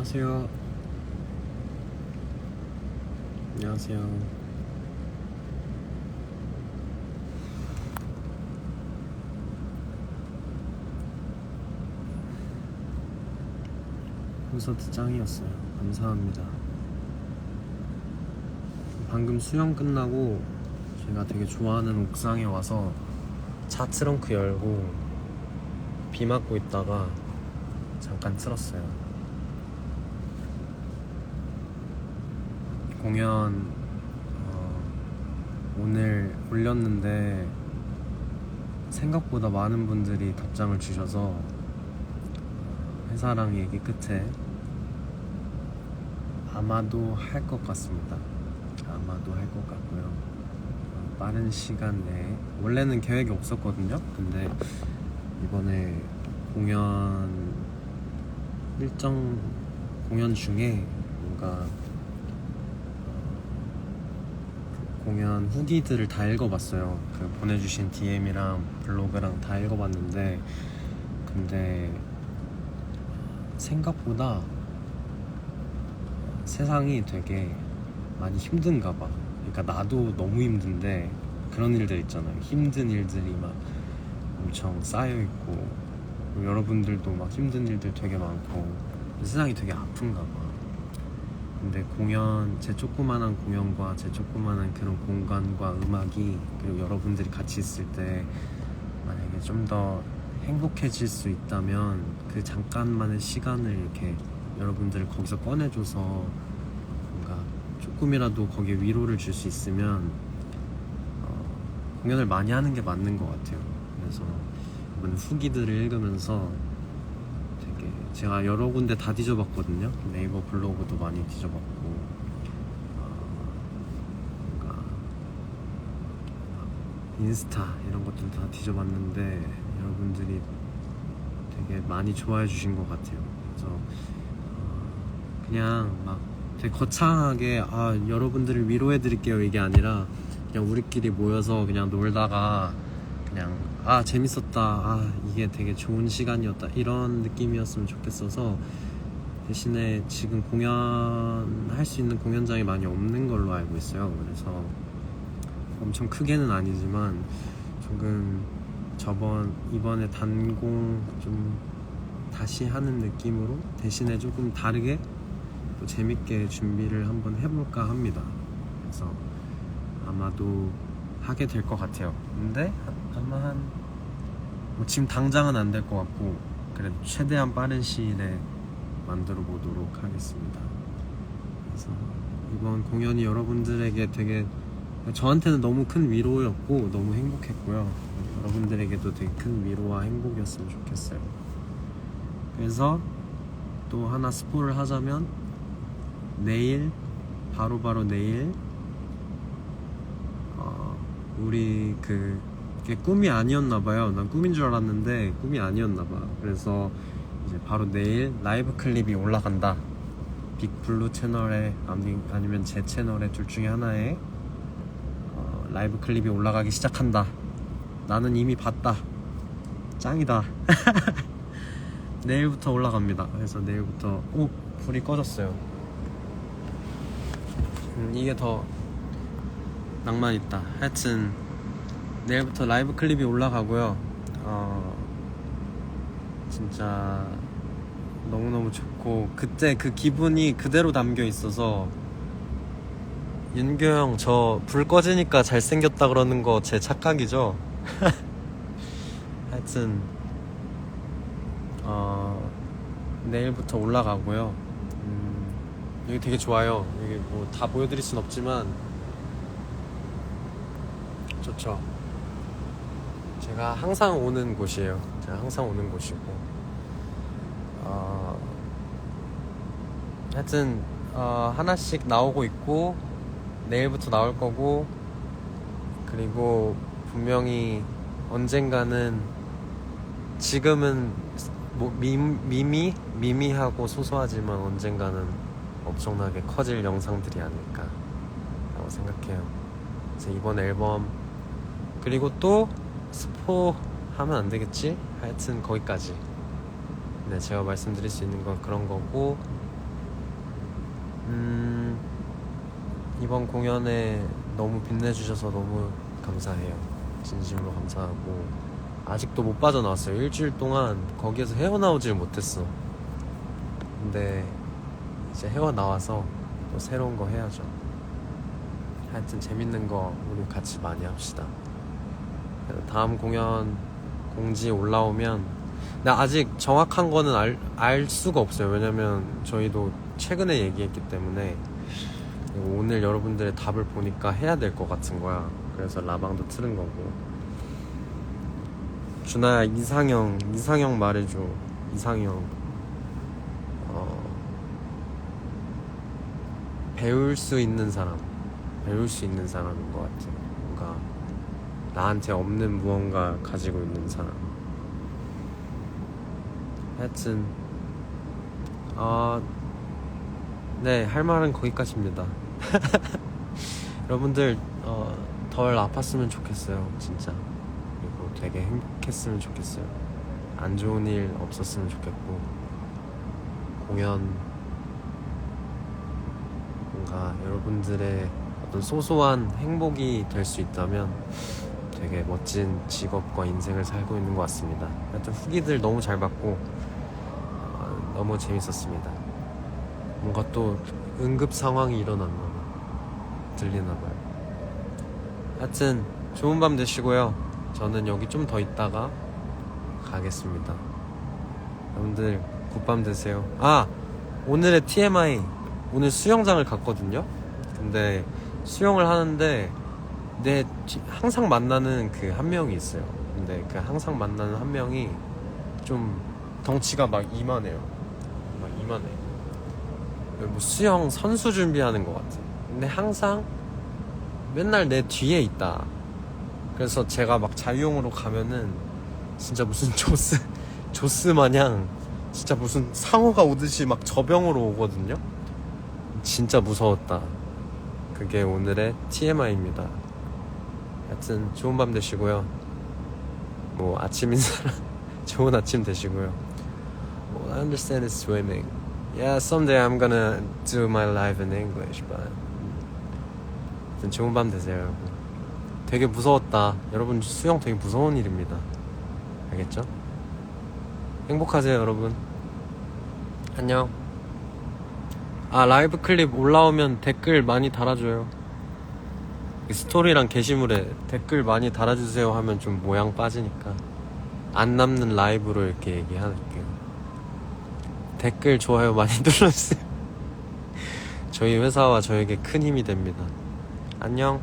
안녕하세요. 안녕하세요. 콘서트 짱이었어요. 감사합니다. 방금 수영 끝나고 제가 되게 좋아하는 옥상에 와서 차 트렁크 열고 비 맞고 있다가 잠깐 틀었어요. 공연 어, 오늘 올렸는데 생각보다 많은 분들이 답장을 주셔서 회사랑 얘기 끝에 아마도 할 것 같습니다. 아마도 할 것 같고요. 어, 빠른 시간 내에 원래는 계획이 없었거든요. 근데 이번에 공연 일정 공연 중에 뭔가 어, 공연 후기들을 다 읽어봤어요. 그 보내주신 DM이랑 블로그랑 다 읽어봤는데 근데 생각보다 세상이 되게 많이 힘든가 봐. 그러니까 나도 너무 힘든데 그런 일들 있잖아요. 힘든 일들이 막 엄청 쌓여 있고 여러분들도 막 힘든 일들 되게 많고 세상이 되게 아픈가 봐. 근데 공연 제 조그만한 공연과 제 조그만한 그런 공간과 음악이 그리고 여러분들이 같이 있을 때 만약에 좀 더 행복해질 수 있다면 그 잠깐만의 시간을 이렇게 여러분들 거기서 꺼내줘서 뭔가 조금이라도 거기에 위로를 줄 수 있으면 어, 공연을 많이 하는 게 맞는 것 같아요. 그래서 이번 후기들을 읽으면서 제가 여러 군데 다 뒤져봤거든요. 네이버 블로그도 많이 뒤져봤고 어, 인스타 이런 것들도 다 뒤져봤는데 여러분들이 되게 많이 좋아해 주신 것 같아요. 그래서 어, 그냥 막 되게 거창하게 아 여러분들을 위로해 드릴게요 이게 아니라 그냥 우리끼리 모여서 그냥 놀다가 그냥 아 재밌었다 아 이게 되게 좋은 시간이었다 이런 느낌이었으면 좋겠어서 대신에 지금 공연할 수 있는 공연장이 많이 없는 걸로 알고 있어요 그래서 엄청 크게는 아니지만 조금 저번 이번에 단공 좀 다시 하는 느낌으로 대신에 조금 다르게 또 재밌게 준비를 한번 해볼까 합니다. 그래서 아마도 하게 될 것 같아요. 근데 아마 한 뭐 지금 당장은 안 될 것 같고 그래도 최대한 빠른 시일에 만들어 보도록 하겠습니다. 그래서 이번 공연이 여러분들에게 되게 저한테는 너무 큰 위로였고 너무 행복했고요. 여러분들에게도 되게 큰 위로와 행복이었으면 좋겠어요. 그래서 또 하나 스포를 하자면 내일 바로바로 바로 내일 어, 우리 그 그게 꿈이 아니었나 봐요. 난 꿈인 줄 알았는데 꿈이 아니었나 봐. 그래서 이제 바로 내일 라이브 클립이 올라간다. 빅블루 채널에 아니, 아니면 제 채널에 둘 중에 하나에 어, 라이브 클립이 올라가기 시작한다. 나는 이미 봤다. 짱이다. 내일부터 올라갑니다. 그래서 내일부터 오 불이 꺼졌어요. 음, 이게 더 낭만 있다. 하여튼 내일부터 라이브 클립이 올라가고요. 어, 진짜 너무너무 좋고 그때 그 기분이 그대로 담겨 있어서 윤교 형 저 불 꺼지니까 잘생겼다 그러는 거 제 착각이죠? 하여튼 어, 내일부터 올라가고요. 음, 여기 되게 좋아요. 여기 뭐 다 보여드릴 순 없지만 좋죠. 제가 항상 오는 곳이에요. 제가 항상 오는 곳이고. 어, 하여튼 어, 하나씩 나오고 있고 내일부터 나올 거고 그리고 분명히 언젠가는 지금은 뭐 미, 미미 미미하고 소소하지만 언젠가는 엄청나게 커질 영상들이 아닐까 라고 생각해요. 그래서 이번 앨범 그리고 또 스포 하면 안 되겠지? 하여튼 거기까지. 네, 제가 말씀드릴 수 있는 건 그런 거고 음, 이번 공연에 너무 빛내주셔서 너무 감사해요. 진심으로 감사하고 아직도 못 빠져나왔어요. 일주일 동안 거기에서 헤어나오질 못했어. 근데 이제 헤어나와서 또 새로운 거 해야죠. 하여튼 재밌는 거 우리 같이 많이 합시다. 다음 공연 공지 올라오면 나 아직 정확한 거는 알, 알 수가 없어요. 왜냐면 저희도 최근에 얘기했기 때문에 오늘 여러분들의 답을 보니까 해야 될 것 같은 거야. 그래서 라방도 틀은 거고. 준아야 이상형 이상형 말해줘. 이상형. 어, 배울 수 있는 사람. 배울 수 있는 사람인 것 같아. 뭔가 나한테 없는 무언가 가지고 있는 사람. 하여튼 어, 네, 할 말은 거기까지입니다. 여러분들 어, 덜 아팠으면 좋겠어요, 진짜. 그리고 되게 행복했으면 좋겠어요. 안 좋은 일 없었으면 좋겠고 공연 뭔가 여러분들의 어떤 소소한 행복이 될 수 있다면 되게 멋진 직업과 인생을 살고 있는 것 같습니다. 하여튼 후기들 너무 잘 받고 어, 너무 재밌었습니다. 뭔가 또 응급 상황이 일어났나 봐. 들리나 봐요. 하여튼 좋은 밤 되시고요. 저는 여기 좀 더 있다가 가겠습니다. 여러분들 굿밤 되세요. 아 오늘의 TMI 오늘 수영장을 갔거든요. 근데 수영을 하는데 내 뒤- 항상 만나는 그 한 명이 있어요. 근데 그 항상 만나는 한 명이 좀 덩치가 막 이만해요. 막 이만해. 뭐 수영 선수 준비하는 것 같아. 근데 항상 맨날 내 뒤에 있다. 그래서 제가 막 자유형으로 가면은 진짜 무슨 조스 조스 마냥 진짜 무슨 상어가 오듯이 막 저병으로 오거든요. 진짜 무서웠다. 그게 오늘의 TMI입니다. 하여튼 좋은 밤 되시고요. 뭐 아침 인사랑 좋은 아침 되시고요. Well, I understand it's swimming. Yeah, someday I'm gonna do my life in English, but 하여튼 좋은 밤 되세요, 여러분. 되게 무서웠다. 여러분 수영 되게 무서운 일입니다. 알겠죠? 행복하세요, 여러분. 안녕. 아 라이브 클립 올라오면 댓글 많이 달아줘요. 이 스토리랑 게시물에 댓글 많이 달아주세요 하면 좀 모양 빠지니까 안 남는 라이브로 이렇게 얘기할게요. 댓글 좋아요 많이 눌러주세요. 저희 회사와 저에게 큰 힘이 됩니다. 안녕.